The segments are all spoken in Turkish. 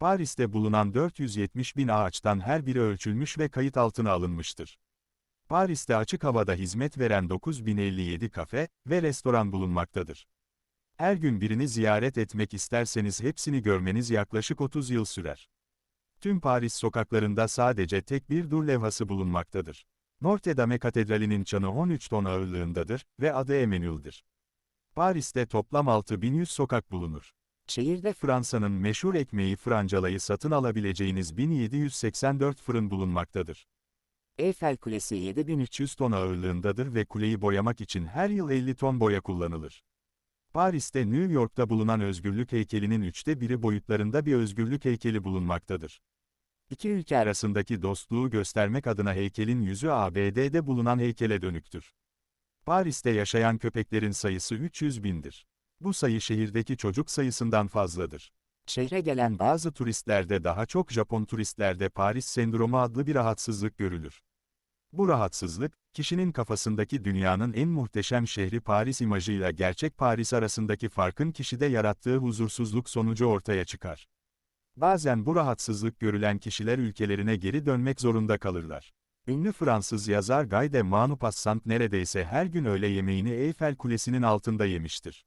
Paris'te bulunan 470 bin ağaçtan her biri ölçülmüş ve kayıt altına alınmıştır. Paris'te açık havada hizmet veren 9057 kafe ve restoran bulunmaktadır. Her gün birini ziyaret etmek isterseniz hepsini görmeniz yaklaşık 30 yıl sürer. Tüm Paris sokaklarında sadece tek bir dur levhası bulunmaktadır. Notre Dame Katedrali'nin çanı 13 ton ağırlığındadır ve adı Emmanuel'dir. Paris'te toplam 6100 sokak bulunur. Şehirde Fransa'nın meşhur ekmeği francalayı satın alabileceğiniz 1784 fırın bulunmaktadır. Eiffel Kulesi 7300 ton ağırlığındadır ve kuleyi boyamak için her yıl 50 ton boya kullanılır. Paris'te New York'ta bulunan özgürlük heykelinin üçte biri boyutlarında bir özgürlük heykeli bulunmaktadır. İki ülke arasındaki dostluğu göstermek adına heykelin yüzü ABD'de bulunan heykele dönüktür. Paris'te yaşayan köpeklerin sayısı 300 bindir. Bu sayı şehirdeki çocuk sayısından fazladır. Şehre gelen bazı turistlerde daha çok Japon turistlerde Paris sendromu adlı bir rahatsızlık görülür. Bu rahatsızlık, kişinin kafasındaki dünyanın en muhteşem şehri Paris imajıyla gerçek Paris arasındaki farkın kişide yarattığı huzursuzluk sonucu ortaya çıkar. Bazen bu rahatsızlık görülen kişiler ülkelerine geri dönmek zorunda kalırlar. Ünlü Fransız yazar Guy de Maupassant neredeyse her gün öğle yemeğini Eiffel Kulesi'nin altında yemiştir.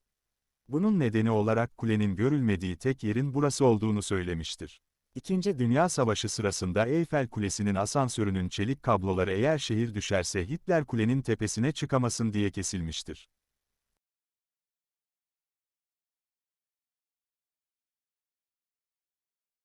Bunun nedeni olarak kulenin görülmediği tek yerin burası olduğunu söylemiştir. İkinci Dünya Savaşı sırasında Eiffel Kulesi'nin asansörünün çelik kabloları eğer şehir düşerse Hitler kulenin tepesine çıkamasın diye kesilmiştir.